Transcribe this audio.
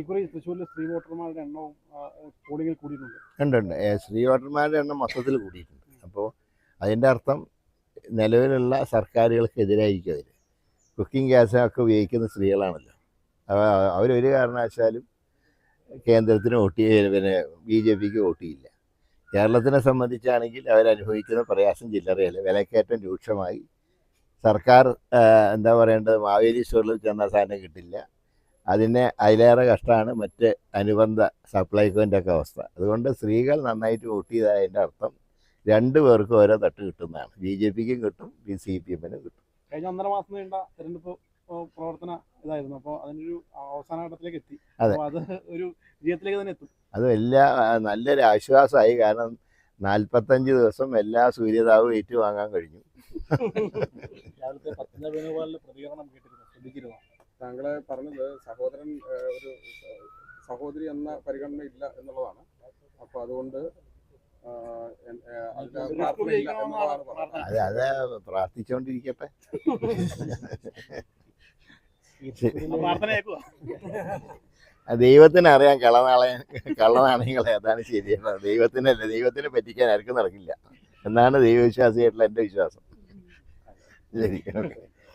ഇക്കുറി തൃശ്ശൂരിലെ സ്ത്രീ വോട്ടർമാരുടെ എണ്ണവും പോളിംഗിൽ കൂടിയിട്ടുണ്ട്. ഉണ്ട് ഉണ്ട്. സ്ത്രീ വോട്ടർമാരുടെ എണ്ണം മൊത്തത്തിൽ കൂടിയിട്ടുണ്ട്. അപ്പോൾ അതിന്റെ അർത്ഥം നിലവിലുള്ള സർക്കാരുകൾക്കെതിരായിരിക്കും അതിൽ കുക്കിംഗ് ഗ്യാസൊക്കെ ഉപയോഗിക്കുന്ന സ്ത്രീകളാണല്ലോ. അവരൊരു കാരണവശാലും കേന്ദ്രത്തിന് വോട്ട് പിന്നെ ബി ജെ പിക്ക് വോട്ട് ചെയ്യില്ല. കേരളത്തിനെ സംബന്ധിച്ചാണെങ്കിൽ അവരനുഭവിക്കുന്ന പ്രയാസം ചില്ലറയല്ല. വിലക്കയറ്റം രൂക്ഷമായി. സർക്കാർ എന്താ പറയേണ്ടത്? മാവേലി സ്റ്റോറിൽ ചെന്ന സാധനം കിട്ടില്ല. അതിനെ അതിലേറെ കഷ്ടമാണ് മറ്റ് അനുബന്ധ സപ്ലൈകോന്റെ ഒക്കെ അവസ്ഥ. അതുകൊണ്ട് സ്ത്രീകൾ നന്നായിട്ട് വോട്ട് ചെയ്തതിന്റെ അർത്ഥം രണ്ട് പേർക്കും ഓരോ തട്ട് കിട്ടുന്നതാണ്. ബി ജെ പിക്കും കിട്ടും ബി സി പി എമ്മിനും കിട്ടും. കഴിഞ്ഞ ഒന്നര മാസം നീണ്ട തെരഞ്ഞെടുപ്പ് പ്രവർത്തന ഇതായിരുന്നു. അപ്പോൾ അതിനൊരു അവസാന ഘട്ടത്തിലേക്ക് എത്തി. അതെ. അത് ഒരു വിജയത്തിലേക്ക് തന്നെ എത്തും. അത് എല്ലാ നല്ലൊരു ആശ്വാസമായി. കാരണം നാൽപ്പത്തഞ്ച് ദിവസം എല്ലാ സൂര്യതാവും ഏറ്റുവാങ്ങാൻ കഴിഞ്ഞു. രാവിലത്തെ പത്തന വേണുഗോപാലിന്റെ പ്രതികരണം കേട്ടിരുന്നു. ശ്രദ്ധിച്ചിരുന്നു? താങ്കളെ പറഞ്ഞത് സഹോദരൻ ഒരു സഹോദരി എന്ന പരിഗണന ഇല്ല എന്നുള്ളതാണ്. അപ്പൊ അതുകൊണ്ട് അതെ ആ ദൈവത്തിന് അറിയാം കള്ളനാളെ കള്ളനാണയങ്ങൾ ഏതാണ് ശരിയാണ് ദൈവത്തിനല്ല ദൈവത്തിനെ പറ്റിക്കാൻ ആർക്കും നടക്കില്ല. എന്നാണ് ദൈവവിശ്വാസിയായിട്ടുള്ള എന്റെ വിശ്വാസം. ശരി ഓക്കെ.